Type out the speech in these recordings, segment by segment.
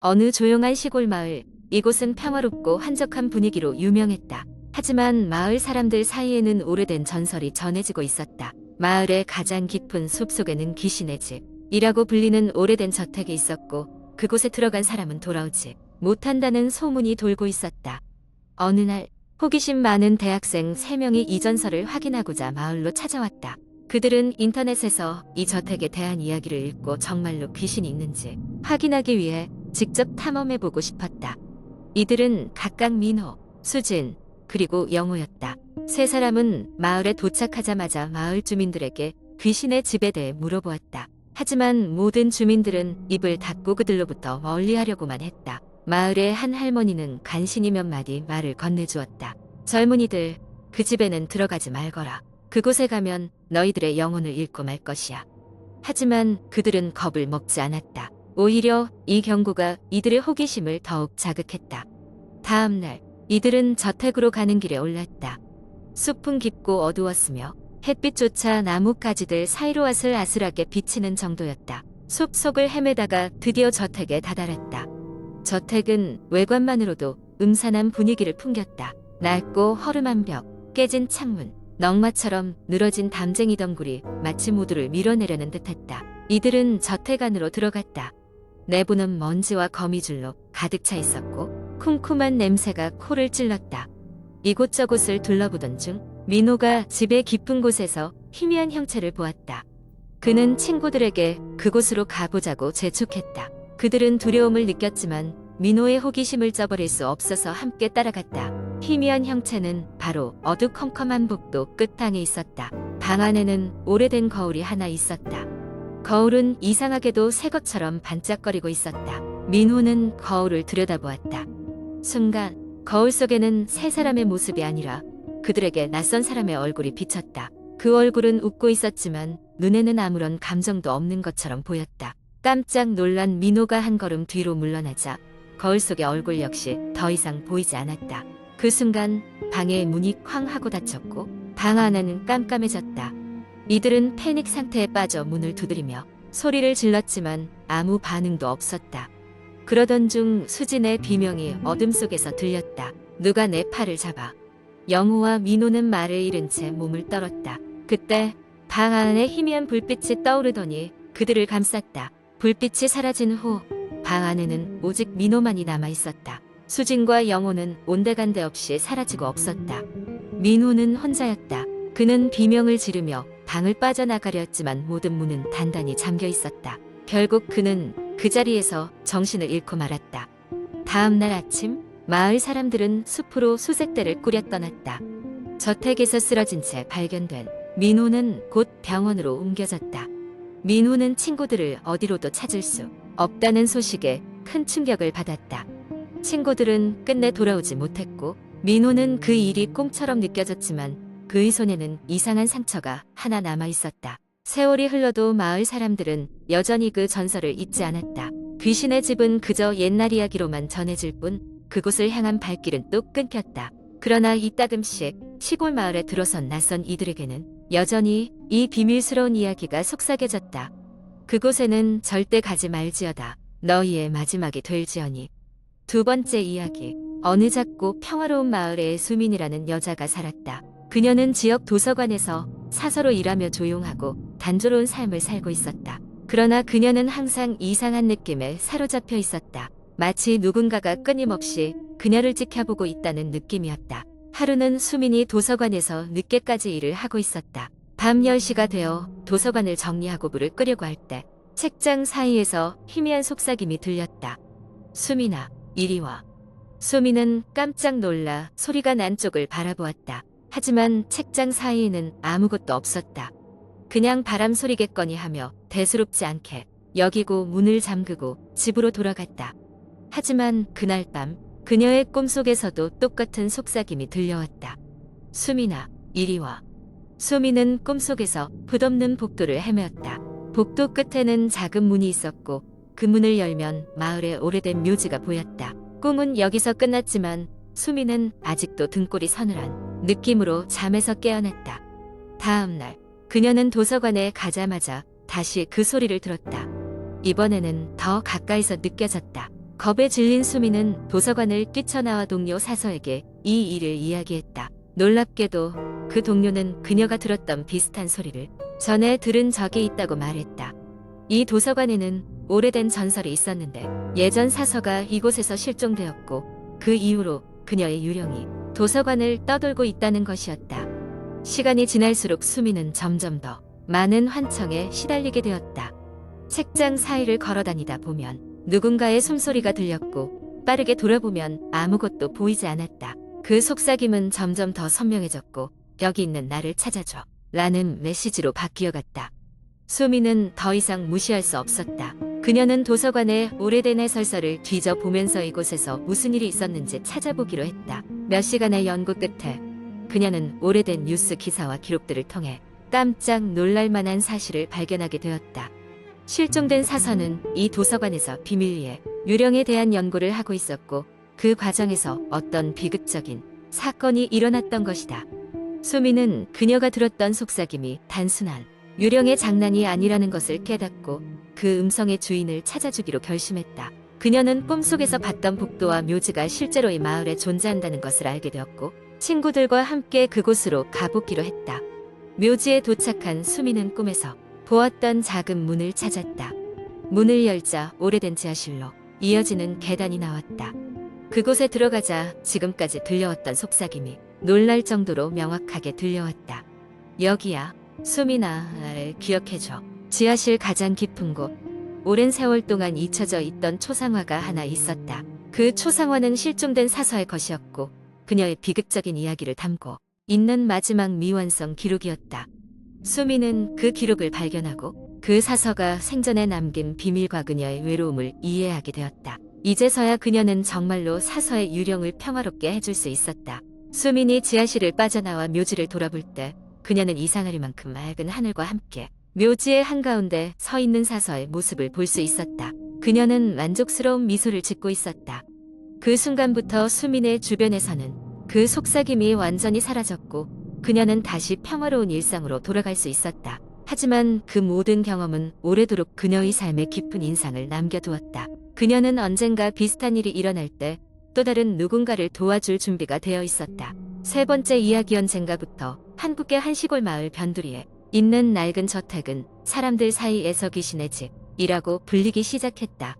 어느 조용한 시골 마을, 이곳은 평화롭고 한적한 분위기로 유명했다. 하지만 마을 사람들 사이에는 오래된 전설이 전해지고 있었다. 마을의 가장 깊은 숲속에는 귀신의 집이라고 불리는 오래된 저택이 있었고 그곳에 들어간 사람은 돌아오지 못한다는 소문이 돌고 있었다. 어느 날 호기심 많은 대학생 3명이 이 전설을 확인하고자 마을로 찾아왔다. 그들은 인터넷에서 이 저택에 대한 이야기를 읽고 정말로 귀신이 있는지 확인하기 위해 직접 탐험해보고 싶었다. 이들은 각각 민호, 수진, 그리고 영호였다. 세 사람은 마을에 도착하자마자 마을 주민들에게 귀신의 집에 대해 물어보았다. 하지만 모든 주민들은 입을 닫고 그들로부터 멀리하려고만 했다. 마을의 한 할머니는 간신히 몇 마디 말을 건네주었다. 젊은이들, 그 집에는 들어가지 말거라. 그곳에 가면 너희들의 영혼을 잃고 말 것이야. 하지만 그들은 겁을 먹지 않았다. 오히려 이 경고가 이들의 호기심을 더욱 자극했다. 다음 날, 이들은 저택으로 가는 길에 올랐다. 숲은 깊고 어두웠으며 햇빛조차 나뭇가지들 사이로 아슬아슬하게 비치는 정도였다. 숲 속을 헤매다가 드디어 저택에 다다랐다. 저택은 외관만으로도 음산한 분위기를 풍겼다. 낡고 허름한 벽, 깨진 창문, 넝마처럼 늘어진 담쟁이 덩굴이 마치 모두를 밀어내려는 듯했다. 이들은 저택 안으로 들어갔다. 내부는 먼지와 거미줄로 가득 차 있었고 쿰쿰한 냄새가 코를 찔렀다. 이곳저곳을 둘러보던 중 민호가 집의 깊은 곳에서 희미한 형체를 보았다. 그는 친구들에게 그곳으로 가보자고 재촉했다. 그들은 두려움을 느꼈지만 민호의 호기심을 저버릴 수 없어서 함께 따라갔다. 희미한 형체는 바로 어두컴컴한 복도 끝방에 있었다. 방 안에는 오래된 거울이 하나 있었다. 거울은 이상하게도 새 것처럼 반짝거리고 있었다. 민호는 거울을 들여다보았다. 순간 거울 속에는 세 사람의 모습이 아니라 그들에게 낯선 사람의 얼굴이 비쳤다. 그 얼굴은 웃고 있었지만 눈에는 아무런 감정도 없는 것처럼 보였다. 깜짝 놀란 민호가 한 걸음 뒤로 물러나자 거울 속의 얼굴 역시 더 이상 보이지 않았다. 그 순간 방의 문이 쾅 하고 닫혔고 방 안에는 깜깜해졌다. 이들은 패닉 상태에 빠져 문을 두드리며 소리를 질렀지만 아무 반응도 없었다. 그러던 중 수진의 비명이 어둠 속에서 들렸다. 누가 내 팔을 잡아. 영호와 민호는 말을 잃은 채 몸을 떨었다. 그때 방 안에 희미한 불빛이 떠오르더니 그들을 감쌌다. 불빛이 사라진 후 방 안에는 오직 민호만이 남아 있었다. 수진과 영호는 온데간데 없이 사라지고 없었다. 민호는 혼자였다. 그는 비명을 지르며 방을 빠져나가려 했지만 모든 문은 단단히 잠겨 있었다. 결국 그는 그 자리에서 정신을 잃고 말았다. 다음 날 아침 마을 사람들은 숲으로 수색대를 꾸려 떠났다. 저택에서 쓰러진 채 발견된 민호는 곧 병원으로 옮겨졌다. 민호는 친구들을 어디로도 찾을 수 없다는 소식에 큰 충격을 받았다. 친구들은 끝내 돌아오지 못했고 민호는 그 일이 꿈처럼 느껴졌지만 그의 손에는 이상한 상처가 하나 남아 있었다. 세월이 흘러도 마을 사람들은 여전히 그 전설을 잊지 않았다. 귀신의 집은 그저 옛날 이야기로만 전해질 뿐 그곳을 향한 발길은 또 끊겼다. 그러나 이따금씩 시골 마을에 들어선 낯선 이들에게는 여전히 이 비밀스러운 이야기가 속삭여졌다. 그곳에는 절대 가지 말지어다. 너희의 마지막이 될지어니. 두 번째 이야기. 어느 작고 평화로운 마을에 수민이라는 여자가 살았다. 그녀는 지역 도서관에서 사서로 일하며 조용하고 단조로운 삶을 살고 있었다. 그러나 그녀는 항상 이상한 느낌에 사로잡혀 있었다. 마치 누군가가 끊임없이 그녀를 지켜보고 있다는 느낌이었다. 하루는 수민이 도서관에서 늦게까지 일을 하고 있었다. 밤 10시가 되어 도서관을 정리하고 물을 끄려고 할 때 책장 사이에서 희미한 속삭임이 들렸다. 수민아, 이리 와. 수민은 깜짝 놀라 소리가 난 쪽을 바라보았다. 하지만 책장 사이에는 아무것도 없었다. 그냥 바람 소리겠거니 하며 대수롭지 않게 여기고 문을 잠그고 집으로 돌아갔다. 하지만 그날 밤 그녀의 꿈속에서도 똑같은 속삭임이 들려왔다. 수민아, 이리 와. 수민은 꿈속에서 붓없는 복도를 헤매었다. 복도 끝에는 작은 문이 있었고 그 문을 열면 마을의 오래된 묘지가 보였다. 꿈은 여기서 끝났지만 수민은 아직도 등골이 서늘한 느낌으로 잠에서 깨어났다. 다음 날 그녀는 도서관에 가자마자 다시 그 소리를 들었다. 이번에는 더 가까이서 느껴졌다. 겁에 질린 수미는 도서관을 뛰쳐나와 동료 사서에게 이 일을 이야기했다. 놀랍게도 그 동료는 그녀가 들었던 비슷한 소리를 전에 들은 적이 있다고 말했다. 이 도서관에는 오래된 전설이 있었는데 예전 사서가 이곳에서 실종되었고 그 이후로 그녀의 유령이 도서관을 떠돌고 있다는 것이었다. 시간이 지날수록 수미는 점점 더 많은 환청에 시달리게 되었다. 책장 사이를 걸어다니다 보면 누군가의 숨소리가 들렸고 빠르게 돌아보면 아무것도 보이지 않았다. 그 속삭임은 점점 더 선명해졌고 여기 있는 나를 찾아줘 라는 메시지로 바뀌어갔다. 수미는 더 이상 무시할 수 없었다. 그녀는 도서관의 오래된 해설서를 뒤져보면서 이곳에서 무슨 일이 있었는지 찾아보기로 했다. 몇 시간의 연구 끝에 그녀는 오래된 뉴스 기사와 기록들을 통해 깜짝 놀랄 만한 사실을 발견하게 되었다. 실종된 사서는 이 도서관에서 비밀리에 유령에 대한 연구를 하고 있었고 그 과정에서 어떤 비극적인 사건이 일어났던 것이다. 수미는 그녀가 들었던 속삭임이 단순한 유령의 장난이 아니라는 것을 깨닫고 그 음성의 주인을 찾아주기로 결심했다. 그녀는 꿈속에서 봤던 복도와 묘지가 실제로 이 마을에 존재한다는 것을 알게 되었고 친구들과 함께 그곳으로 가보기로 했다. 묘지에 도착한 수미는 꿈에서 보았던 작은 문을 찾았다. 문을 열자 오래된 지하실로 이어지는 계단이 나왔다. 그곳에 들어가자 지금까지 들려왔던 속삭임이 놀랄 정도로 명확하게 들려왔다. 여기야. 수미나 나를 기억해줘. 지하실 가장 깊은 곳. 오랜 세월 동안 잊혀져 있던 초상화가 하나 있었다. 그 초상화는 실종된 사서의 것이었고 그녀의 비극적인 이야기를 담고 있는 마지막 미완성 기록이었다. 수미는 그 기록을 발견하고 그 사서가 생전에 남긴 비밀과 그녀의 외로움을 이해하게 되었다. 이제서야 그녀는 정말로 사서의 유령을 평화롭게 해줄 수 있었다. 수민이 지하실을 빠져나와 묘지를 돌아볼 때 그녀는 이상하리만큼 맑은 하늘과 함께 묘지의 한가운데 서 있는 사서의 모습을 볼 수 있었다. 그녀는 만족스러운 미소를 짓고 있었다. 그 순간부터 수민의 주변에서는 그 속삭임이 완전히 사라졌고 그녀는 다시 평화로운 일상으로 돌아갈 수 있었다. 하지만 그 모든 경험은 오래도록 그녀의 삶에 깊은 인상을 남겨두었다. 그녀는 언젠가 비슷한 일이 일어날 때 또 다른 누군가를 도와줄 준비가 되어 있었다. 세 번째 이야기 언젠가부터 한국의 한 시골 마을 변두리에 있는 낡은 저택은 사람들 사이에서 귀신의 집이라고 불리기 시작했다.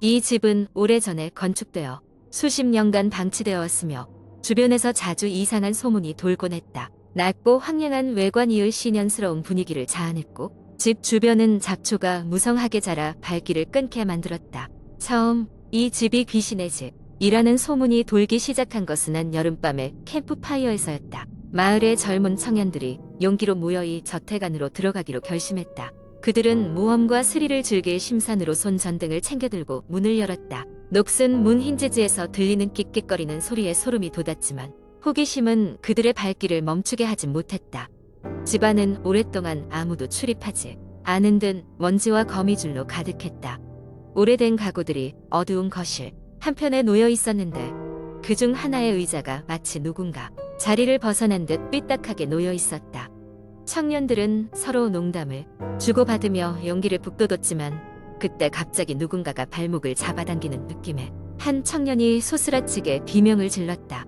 이 집은 오래전에 건축되어 수십 년간 방치되어 왔으며 주변에서 자주 이상한 소문이 돌곤 했다. 낮고 황량한 외관이의 신연스러운 분위기를 자아냈고 집 주변은 잡초가 무성하게 자라 발길을 끊게 만들었다. 처음 이 집이 귀신의 집 이라는 소문이 돌기 시작한 것은 한 여름밤의 캠프파이어에서였다. 마을의 젊은 청년들이 용기로 모여 이 저택 안으로 들어가기로 결심했다. 그들은 모험과 스릴을 즐길 심산으로 손 전등을 챙겨들고 문을 열었다. 녹슨 문 힌지지에서 들리는 끽끽거리는 소리에 소름이 돋았지만 호기심은 그들의 발길을 멈추게 하진 못했다. 집안은 오랫동안 아무도 출입하지 않은 듯 먼지와 거미줄로 가득했다. 오래된 가구들이 어두운 거실 한편에 놓여 있었는데 그 중 하나의 의자가 마치 누군가 자리를 벗어난 듯 삐딱하게 놓여 있었다. 청년들은 서로 농담을 주고받으며 용기를 북돋웠지만 그때 갑자기 누군가가 발목을 잡아당기는 느낌에 한 청년이 소스라치게 비명을 질렀다.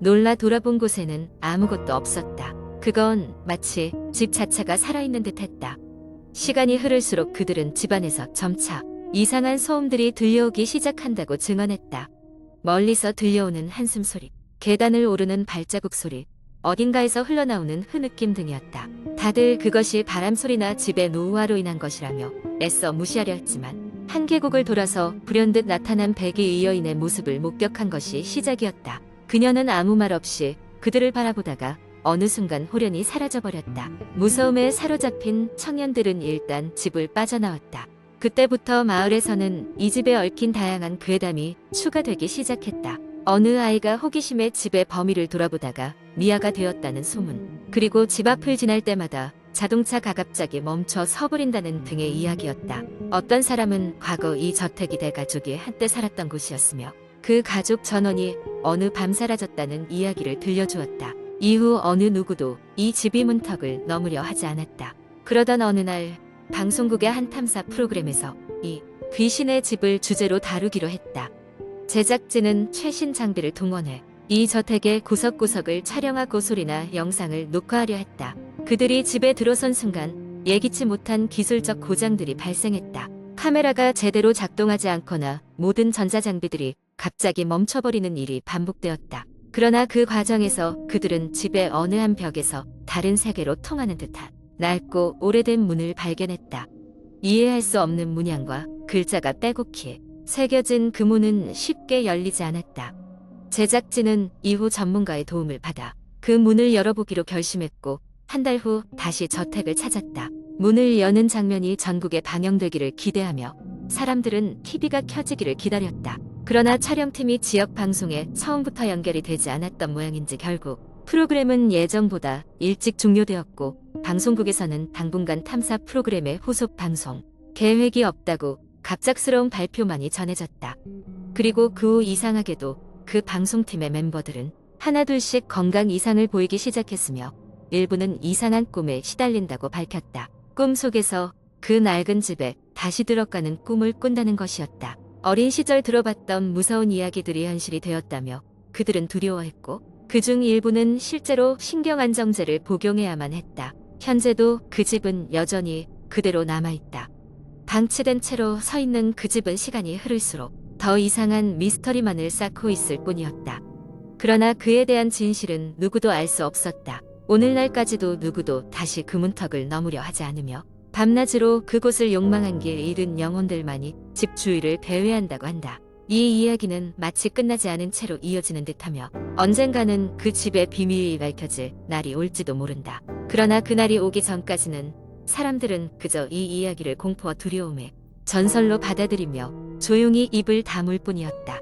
놀라 돌아본 곳에는 아무것도 없었다. 그건 마치 집 자체가 살아있는 듯 했다. 시간이 흐를수록 그들은 집안에서 점차 이상한 소음들이 들려오기 시작한다고 증언했다. 멀리서 들려오는 한숨 소리, 계단을 오르는 발자국 소리, 어딘가에서 흘러나오는 흐느낌 등이었다. 다들 그것이 바람 소리나 집의 노후화로 인한 것이라며 애써 무시하려 했지만 한 계곡을 돌아서 불현듯 나타난 백의 여인의 모습을 목격한 것이 시작이었다. 그녀는 아무 말 없이 그들을 바라보다가 어느 순간 호련히 사라져버렸다. 무서움에 사로잡힌 청년들은 일단 집을 빠져나왔다. 그때부터 마을에서는 이 집에 얽힌 다양한 괴담이 추가되기 시작했다. 어느 아이가 호기심에 집의 범위를 돌아보다가 미아가 되었다는 소문, 그리고 집 앞을 지날 때마다 자동차 가 갑자기 멈춰 서버린다는 등의 이야기였다. 어떤 사람은 과거 이 저택이 대 가족이 한때 살았던 곳이었으며 그 가족 전원이 어느 밤 사라졌다는 이야기를 들려주었다. 이후 어느 누구도 이 집이 문턱을 넘으려 하지 않았다. 그러던 어느 날 방송국의 한 탐사 프로그램에서 이 귀신의 집을 주제로 다루기로 했다. 제작진은 최신 장비를 동원해 이 저택의 구석구석을 촬영하고 소리나 영상을 녹화하려 했다. 그들이 집에 들어선 순간 예기치 못한 기술적 고장들이 발생했다. 카메라가 제대로 작동하지 않거나 모든 전자장비들이 갑자기 멈춰버리는 일이 반복되었다. 그러나 그 과정에서 그들은 집의 어느 한 벽에서 다른 세계로 통하는 듯한 낡고 오래된 문을 발견했다. 이해할 수 없는 문양과 글자가 빼곡히 새겨진 그 문은 쉽게 열리지 않았다. 제작진은 이후 전문가의 도움을 받아 그 문을 열어보기로 결심했고 한 달 후 다시 저택을 찾았다. 문을 여는 장면이 전국에 방영되기를 기대하며 사람들은 TV가 켜지기를 기다렸다. 그러나 촬영팀이 지역 방송에 처음부터 연결이 되지 않았던 모양인지 결국 프로그램은 예정보다 일찍 종료되었고 방송국에서는 당분간 탐사 프로그램의 후속 방송 계획이 없다고 갑작스러운 발표만이 전해졌다. 그리고 그 후 이상하게도 그 방송팀의 멤버들은 하나둘씩 건강 이상을 보이기 시작했으며 일부는 이상한 꿈에 시달린다고 밝혔다. 꿈 속에서 그 낡은 집에 다시 들어가는 꿈을 꾼다는 것이었다. 어린 시절 들어봤던 무서운 이야기들이 현실이 되었다며 그들은 두려워했고 그중 일부는 실제로 신경안정제를 복용해야만 했다. 현재도 그 집은 여전히 그대로 남아있다. 방치된 채로 서 있는 그 집은 시간이 흐를수록 더 이상한 미스터리만을 쌓고 있을 뿐이었다. 그러나 그에 대한 진실은 누구도 알 수 없었다. 오늘날까지도 누구도 다시 그 문턱을 넘으려 하지 않으며 밤낮으로 그곳을 욕망한 길 잃은 영혼들만이 집 주위를 배회한다고 한다. 이 이야기는 마치 끝나지 않은 채로 이어지는 듯하며 언젠가는 그 집의 비밀이 밝혀질 날이 올지도 모른다. 그러나 그날이 오기 전까지는 사람들은 그저 이 이야기를 공포와 두려움에 전설로 받아들이며 조용히 입을 다물 뿐이었다.